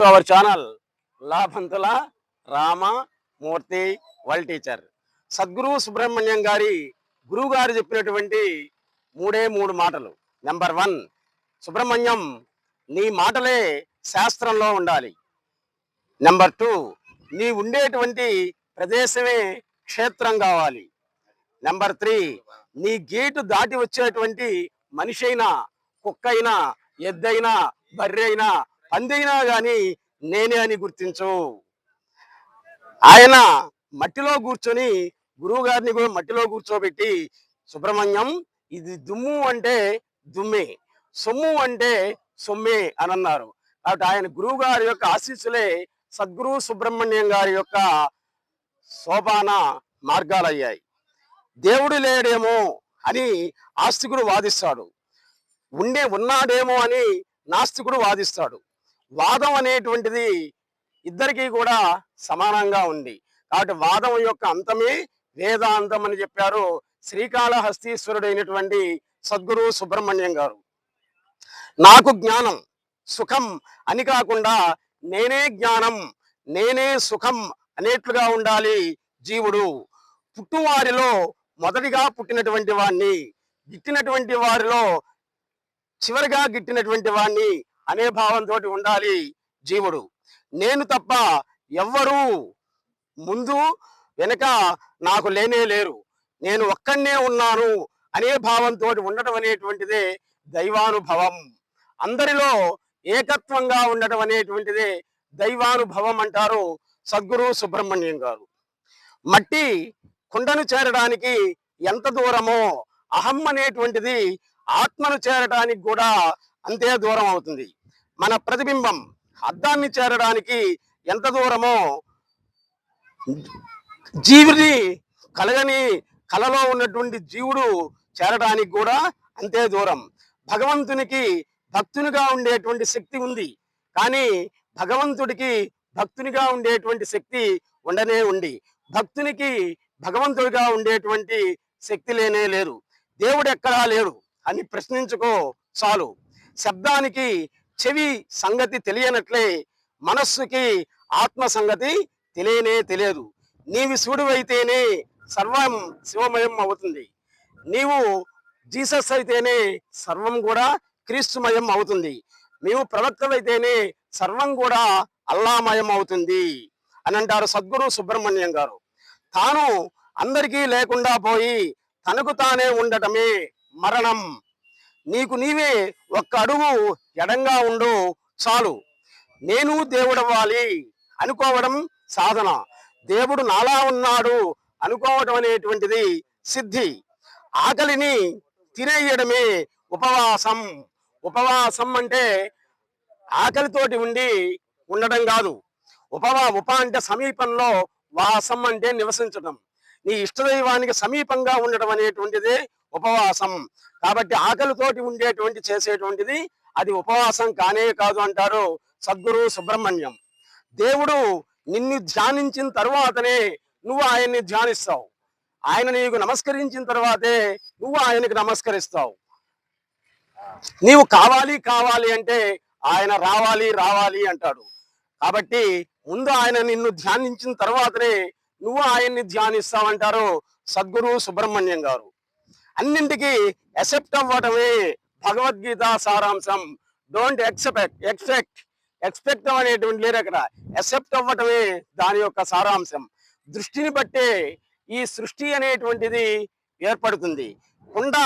To our channel లాభంతుల రామమూర్తి వల్ teacher Sadhguru Subrahmanyam గారి గురువు గారు చెప్పినటువంటి మూడే మూడు మాటలు నెంబర్ వన్ సుబ్రహ్మణ్యం నీ మాటలే శాస్త్రంలో ఉండాలి నెంబర్ టూ నీ ఉండేటువంటి ప్రదేశమే క్షేత్రం కావాలి నెంబర్ త్రీ నీ గేటు దాటి వచ్చేటువంటి మనిషి అయినా కుక్క అయినా ఎద్దైనా బర్రె అయినా పందైనా గాని నేనే అని గుర్తించు. ఆయన మట్టిలో కూర్చొని గురువు గారిని కూడా మట్టిలో కూర్చోబెట్టి సుబ్రహ్మణ్యం ఇది దుమ్ము అంటే దుమ్మే సొమ్ము అంటే సొమ్మే అని అన్నారు. కాబట్టి ఆయన గురువు గారి యొక్క ఆశీస్సులే సద్గురు సుబ్రహ్మణ్యం గారి యొక్క శోభాన మార్గాలయ్యాయి. దేవుడు లేడేమో అని ఆస్తికుడు వాదిస్తాడు. ఉండే ఉన్నాడేమో అని నాస్తికుడు వాదిస్తాడు. వాదం అనేటువంటిది ఇద్దరికీ కూడా సమానంగా ఉంది. కాబట్టి వాదం యొక్క అంతమే వేదాంతం అని చెప్పారు శ్రీకాళహస్తీశ్వరుడైనటువంటి సద్గురు సుబ్రహ్మణ్యం గారు. నాకు జ్ఞానం సుఖం అని కాకుండా నేనే జ్ఞానం నేనే సుఖం అనేట్లుగా ఉండాలి జీవుడు. పుట్టువారిలో మొదటిగా పుట్టినటువంటి వాణ్ణి గిట్టినటువంటి వారిలో చివరిగా గిట్టినటువంటి వాణ్ణి అనే భావంతో ఉండాలి జీవుడు. నేను తప్ప ఎవ్వరూ ముందు వెనక నాకు లేనే లేరు. నేను ఒక్కనే ఉన్నాను అనే భావంతో ఉండటం అనేటువంటిదే దైవానుభవం. అందరిలో ఏకత్వంగా ఉండటం అనేటువంటిదే దైవానుభవం అంటారు సద్గురు సుబ్రహ్మణ్యం గారు. మట్టి కుండను చేరడానికి ఎంత దూరమో అహం అనేటువంటిది ఆత్మను చేరడానికి కూడా అంతే దూరం అవుతుంది. మన ప్రతిబింబం. అద్దాన్ని చేరడానికి ఎంత దూరమో జీవుని కలగని కలలో ఉన్నటువంటి జీవుడు చేరడానికి కూడా అంతే దూరం. భగవంతునికి భక్తునిగా ఉండేటువంటి శక్తి ఉంది. కానీ భగవంతుడికి భక్తునిగా ఉండేటువంటి శక్తి ఉండనే ఉంది. భక్తునికి భగవంతుడిగా ఉండేటువంటి శక్తి లేనే లేరు దేవుడు ఎక్కడా లేడు అని ప్రశ్నించుకో చాలు. శబ్దానికి చెవి సంగతి తెలియనట్లే మనస్సుకి ఆత్మ సంగతి తెలియనే తెలియదు. నీవి శివుడివైతేనే సర్వం శివమయం అవుతుంది. నీవు జీసస్ అయితేనే సర్వం కూడా క్రీస్తుమయం అవుతుంది. మేము ప్రవక్తలైతేనే సర్వం కూడా అల్లామయం అవుతుంది అని అంటారు సద్గురు సుబ్రహ్మణ్యం గారు. తాను అందరికీ లేకుండా పోయి తనకు తానే ఉండటమే మరణం. నీకు నీవే ఒక్క అడుగు ఎడంగా ఉండు చాలు. నేను దేవుడవ్వాలి అనుకోవడం సాధన. దేవుడు నాలా ఉన్నాడు అనుకోవడం అనేటువంటిది సిద్ధి. ఆకలిని తినేయడమే ఉపవాసం. ఉపవాసం అంటే ఆకలితోటి ఉండి ఉండడం కాదు. ఉపవా ఉప అంటే సమీపంలో వాసం అంటే నివసించడం నీ ఇష్టదైవానికి సమీపంగా ఉండడం అనేటువంటిది ఉపవాసం. కాబట్టి ఆకలితోటి ఉండేటువంటి చేసేటువంటిది అది ఉపవాసం కానే కాదు అంటారు సద్గురు సుబ్రహ్మణ్యం. దేవుడు నిన్ను ధ్యానించిన తర్వాతనే నువ్వు ఆయన్ని ధ్యానిస్తావు. ఆయన నీకు నమస్కరించిన తర్వాతే నువ్వు ఆయనకు నమస్కరిస్తావు. నీవు కావాలి కావాలి అంటే ఆయన రావాలి రావాలి అంటాడు. కాబట్టి ముందు ఆయన నిన్ను ధ్యానించిన తర్వాతనే నువ్వు ఆయన్ని ధ్యానిస్తావంటారు సద్గురు సుబ్రహ్మణ్యం గారు. అన్నింటికి ఎసెప్ట్ అవ్వటమే భగవద్గీత సారాంశం. డోంట్ ఎక్సెప్ట్ ఎక్స్పెక్ట్ ఎక్స్పెక్ట్ అనేటువంటి లేరు అక్కడ. ఎక్సెప్ట్ అవ్వటమే దాని యొక్క సారాంశం. దృష్టిని బట్టే ఈ సృష్టి అనేటువంటిది ఏర్పడుతుంది. కుండ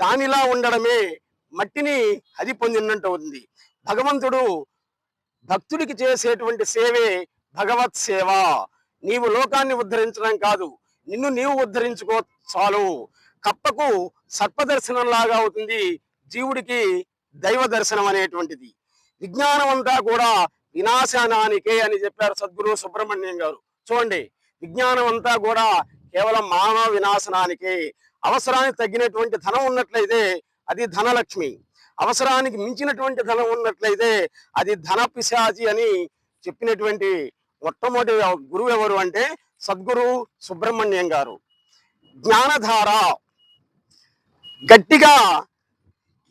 దానిలా ఉండడమే మట్టిని అది పొందినట్టు అవుతుంది. భగవంతుడు భక్తుడికి చేసేటువంటి సేవే భగవత్ సేవ. నీవు లోకాన్ని ఉద్ధరించడం కాదు. నిన్ను నీవు ఉద్ధరించుకో చాలు. కప్పకు సర్పదర్శనం లాగా అవుతుంది జీవుడికి దైవ దర్శనం అనేటువంటిది. విజ్ఞానం అంతా కూడా వినాశనానికే అని చెప్పారు సద్గురు సుబ్రహ్మణ్యం గారు. చూడండి విజ్ఞానం అంతా కూడా కేవలం మానవ వినాశనానికే. అవసరానికి తగ్గినటువంటి ధనం ఉన్నట్లయితే అది ధనలక్ష్మి. అవసరానికి మించినటువంటి ధనం ఉన్నట్లయితే అది ధన పిశాచి అని చెప్పినటువంటి మొట్టమొదటి గురువు ఎవరు అంటే సద్గురు సుబ్రహ్మణ్యం గారు. జ్ఞానధార గట్టిగా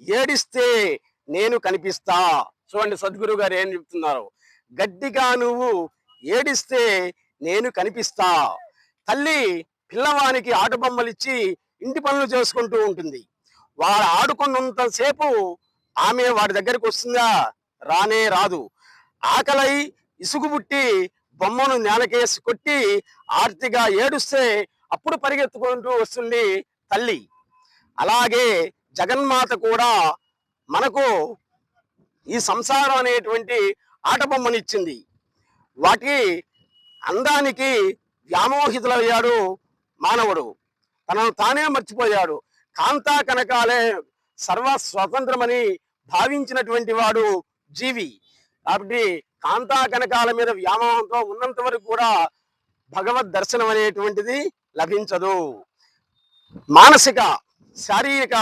ఏడిస్తే నేను కనిపిస్తా. చూడండి సద్గురు గారు ఏం చెప్తున్నారు? గట్టిగా నువ్వు ఏడిస్తే నేను కనిపిస్తా. తల్లి పిల్లవానికి ఆట బొమ్మలు ఇచ్చి ఇంటి పనులు చేసుకుంటూ ఉంటుంది. వాడు ఆడుకున్నంతసేపు ఆమె వాడి దగ్గరికి వస్తుందా? రానే రాదు. ఆకలై ఇసుగు పుట్టి బొమ్మను నేలకేసి కొట్టి ఆర్తిగా ఏడుస్తే అప్పుడు పరిగెత్తుకుంటూ వస్తుంది తల్లి. అలాగే జగన్మాత కూడా మనకు ఈ సంసారం అనేటువంటి ఆటబొమ్మనిచ్చింది. వాటి అందానికి వ్యామోహితులయ్యాడు మానవుడు. తనను తానే మర్చిపోయాడు. కాంతా కనకాలే సర్వ స్వతంత్రమని భావించినటువంటి వాడు జీవి. కాబట్టి కాంతా కనకాల మీద వ్యామోహంతో ఉన్నంత వరకు కూడా భగవద్ దర్శనం అనేటువంటిది లభించదు. మానసిక శారీరక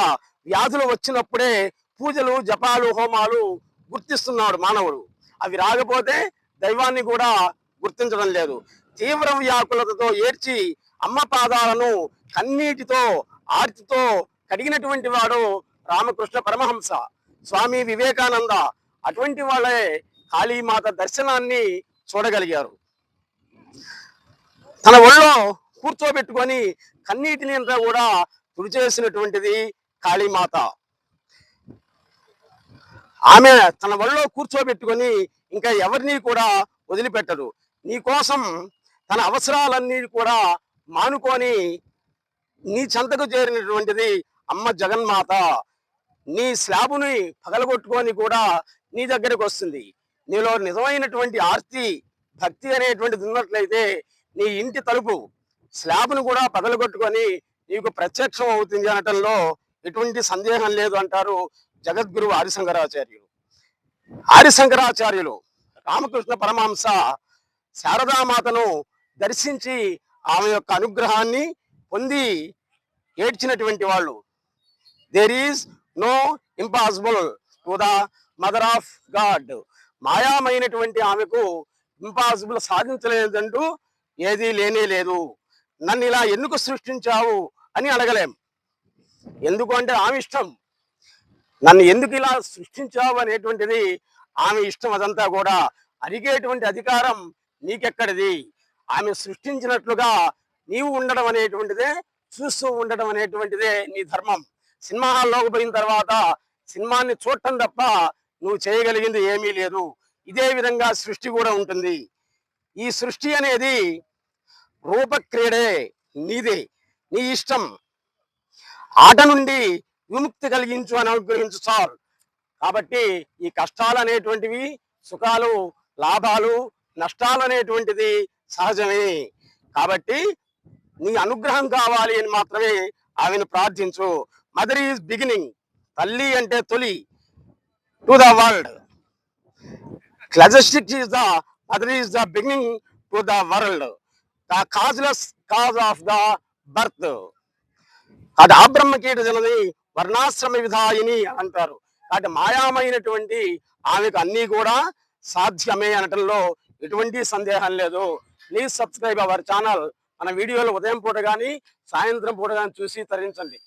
వ్యాధులు వచ్చినప్పుడే పూజలు జపాలు హోమాలు గుర్తిస్తున్నాడు మానవుడు. అవి రాకపోతే దైవాన్ని కూడా గుర్తించడం లేదు. తీవ్ర వ్యాకులతతో ఏడ్చి అమ్మ పాదాలను కన్నీటితో ఆర్తితో కడిగినటువంటి వాడు రామకృష్ణ పరమహంస. స్వామి వివేకానంద అటువంటి వాళ్ళే కాళీమాత దర్శనాన్ని చూడగలిగారు. తన ఒళ్ళో కూర్చోబెట్టుకొని కన్నీటిని అంతా కూడా తుడిచేసినటువంటిది కాళీమాత. ఆమె తన ఒళ్ళో కూర్చోబెట్టుకొని ఇంకా ఎవరిని కూడా వదిలిపెట్టరు నీ కోసం తన అవసరాలన్నీ కూడా మానుకొని నీ చెంతకు చేరినటువంటిది అమ్మ జగన్మాత. నీ స్లాబుని పగలగొట్టుకొని కూడా నీ దగ్గరకు వస్తుంది. నీలో నిజమైనటువంటి ఆర్తి భక్తి అనేటువంటిది ఉన్నట్లయితే నీ ఇంటి తలుపు స్లాబ్ను కూడా పగలగొట్టుకొని నీకు ప్రత్యక్షం అవుతుంది అనటంలో ఎటువంటి సందేహం లేదు అంటారు జగద్గురు ఆదిశంకరాచార్యులు. ఆదిశంకరాచార్యులు రామకృష్ణ పరమహంస శారదామాతను దర్శించి ఆమె యొక్క అనుగ్రహాన్ని పొంది ఏడ్చినటువంటి వాళ్ళు. There is no impossible to the mother of God మాయామైనటువంటి ఆమెకు ఇంపాసిబుల్ సాధించలేదంటూ ఏదీ లేనే లేదు. నన్ను ఇలా ఎందుకు సృష్టించావు? అని అడగలేం. ఎందుకు అంటే ఆమె ఇష్టం. నన్ను ఎందుకు ఇలా సృష్టించావు అనేటువంటిది ఆమె ఇష్టం అదంతా కూడా. అరిగేటువంటి అధికారం నీకెక్కడిది? ఆమె సృష్టించినట్లుగా నీవు ఉండడం అనేటువంటిదే చూస్తూ ఉండడం అనేటువంటిదే నీ ధర్మం. సినిమా హాల్లోకి పోయిన తర్వాత సినిమాని చూడటం తప్ప నువ్వు చేయగలిగింది ఏమీ లేదు. ఇదే విధంగా సృష్టి కూడా ఉంటుంది. ఈ సృష్టి అనేది రూపక్రీడే నీదే. నీ ఇష్టం. ఆట నుండి విముక్తి కలిగించు అని అనుగ్రహించు సార్. కాబట్టి ఈ కష్టాలు అనేటువంటివి సుఖాలు లాభాలు నష్టాలు అనేటువంటిది సహజమే. కాబట్టి నీ అనుగ్రహం కావాలి అని మాత్రమే ఆమెను ప్రార్థించు. Mother is beginning. తల్లి అంటే తొలి. To the world. క్లజస్టిక్ is the mother is the beginning to the world. The causeless cause of the birth. అది ఆబ్రహ్మకీట జనని వర్ణాశ్రమ విధాయిని అంటారు. కాబట్టి మాయామైనటువంటి ఆమెకు అన్నీ కూడా సాధ్యమే అనటంలో ఎటువంటి సందేహం లేదు. Please subscribe our channel. మన వీడియోలు ఉదయం పూట కానీ సాయంత్రం పూట కానీ చూసి తరించండి.